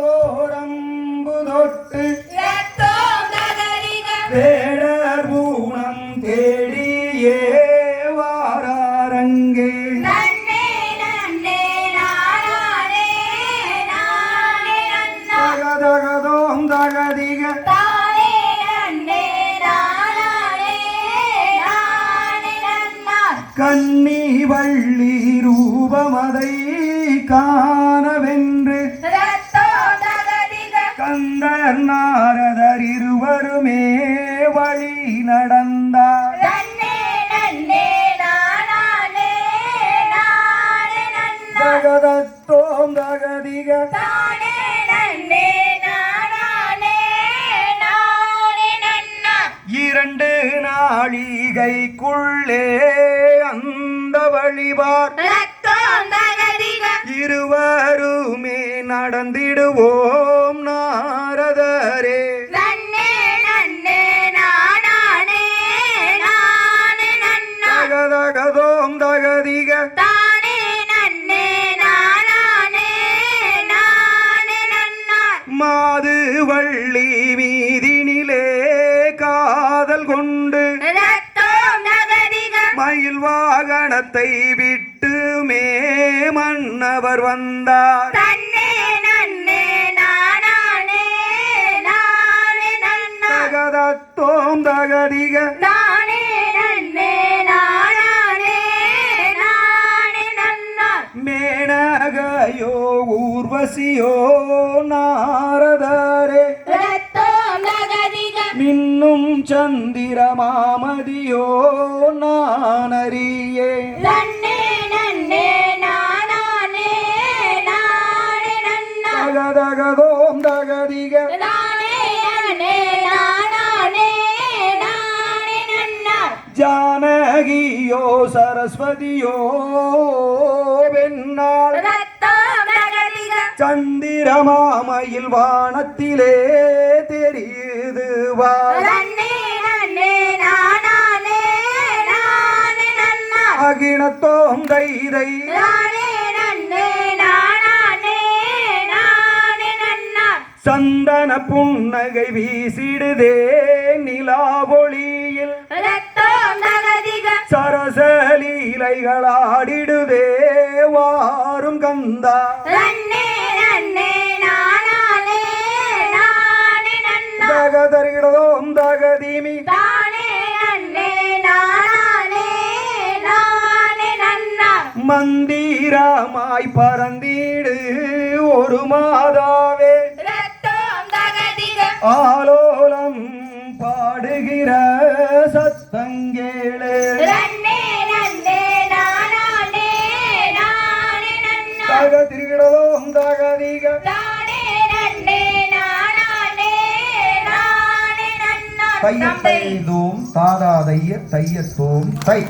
அம்போரம்பு தொட்டு ரத்தோம் நகரிக வேடர் பூணம் தேடியே வாரங்கே தகதகதோம் தகதிக. கன்னி வள்ளி ரூபமதை காணவென்று கந்தர் நாரதர் இருவருமே வழி நடந்தார். நானே நன்னா. இரண்டு நாழிகைக்குள்ளே அந்த வழிபார். இருவருமே நடந்திடுவோம். வாகனத்தை விட்டு மே மன்னவர் வந்தார். நானே தகதத்தோம் தகதிக. நானே மேனகையோ ஊர்வசியோ நாரதரே மின்னும் நன்னே நானானே நானே நன்னா. தகதகதோம் தகதிக ஜானகியோ சரஸ்வதியோ வெண்ணாள். சந்திரமாமையில் வானத்திலே நன்னா. அகிணத்தோம் நன்னா. சந்தன புன்னகை வீசிடுதே நிலாவொளியில். ரத்தோம் நகரிக சரசலீலைகள் ஆடிடுதே வாரும் கந்தா. நன்னே நானானே நானே நன்னா மந்திரமாய் பறந்திடு ஒரு மாதாவே. ஆலோலம் பாடுகிற சத்தங்கேளே. தைய தைதோம் தாதா தைய தையத்தோம் தை.